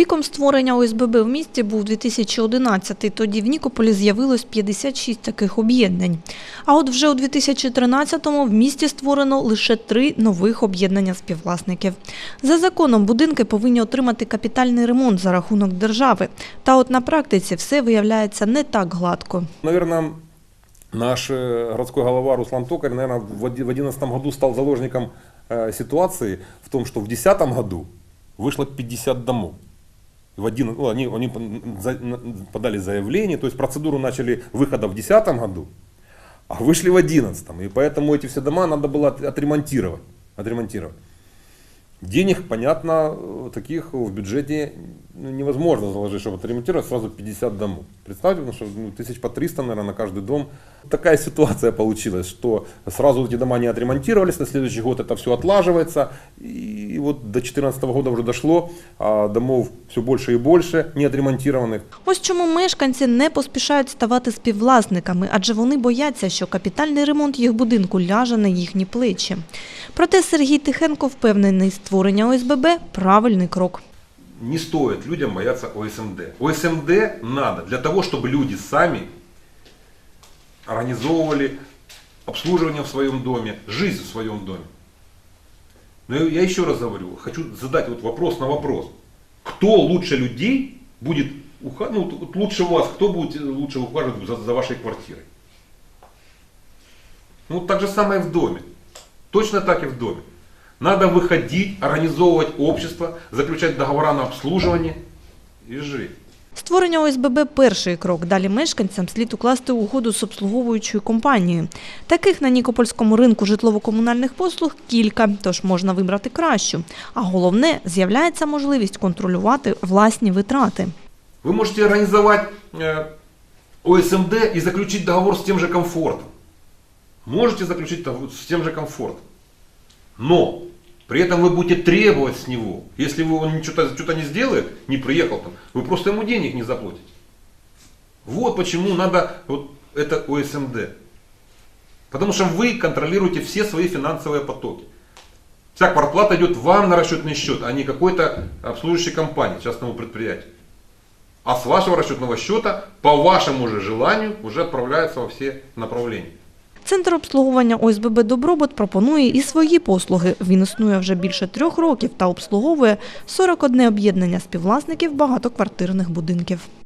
Піком створення ОСББ в місті був 2011 Тоді в Нікополі з'явилось 56 таких об'єднань. А от вже у 2013-му в місті створено лише три нових об'єднання співвласників. За законом будинки повинні отримати капітальний ремонт за рахунок держави. Та от на практиці все виявляється не так гладко. Наверное, наш э, городской голова Руслан Токарь, наверное, в 2011 году стал заложником э, ситуации в том, что в 2010 году вышло 50 домов. В один, ну, они они м, за- на- подали заявление, то есть процедуру начали выхода в 2010 году, а вышли в 2011. И поэтому эти все дома надо было от- отремонтировать. отремонтировать. Денег, понятно, э, таких в бюджете ну, невозможно заложить, чтобы отремонтировать сразу 50 домов. Представьте, потому что ну, тысяч по 300, наверное, на каждый дом. Такая ситуация получилась, что сразу эти дома не отремонтировались, на следующий год это все отлаживается. И вот до 2014 года уже дошло, а домов все больше и больше не отремонтированных. Ось чому мешканці не поспішають ставати співвласниками, адже вони бояться, що капітальний ремонт їх будинку ляже на їхні плечі. Проте Сергій Тихенко впевнений, створення ОСББ – правильний крок. Не стоит людям бояться ОСМД. ОСМД надо для того, чтобы люди сами организовывали обслуживание в своем доме, жизнь в своем доме. Но я еще раз говорю, хочу задать вот вопрос на вопрос. Кто лучше людей будет, уха- ну, лучше вас, кто будет лучше ухаживать за, за вашей квартирой? Ну, так же самое в доме. Точно так и в доме. Надо выходить, организовывать общество, заключать договора на обслуживание и жить. Створення ОСББ – перший крок. Далі мешканцям слід укласти угоду з обслуговуючою компанією. Таких на Нікопольському ринку житлово-комунальних послуг кілька, тож можна вибрати кращу. А головне – з'являється можливість контролювати власні витрати. Вы можете организовать э, ОСМД и заключить договор с тем же комфортом. Можете заключить договор с тем же комфортом. Но при этом вы будете требовать с него. Если вы, он что-то что не сделает, не приехал там, вы просто ему денег не заплатите. Вот почему надо вот это ОСМД. Потому что вы контролируете все свои финансовые потоки. Вся квартплата идет вам на расчетный счет, а не какой-то обслуживающей компании, частному предприятию. А с вашего расчетного счета, по вашему же желанию, уже отправляется во все направления. Центр обслуговування ОСББ «Добробут» пропонує і свої послуги. Він існує вже більше трьох років та обслуговує 41 об'єднання співвласників багатоквартирних будинків.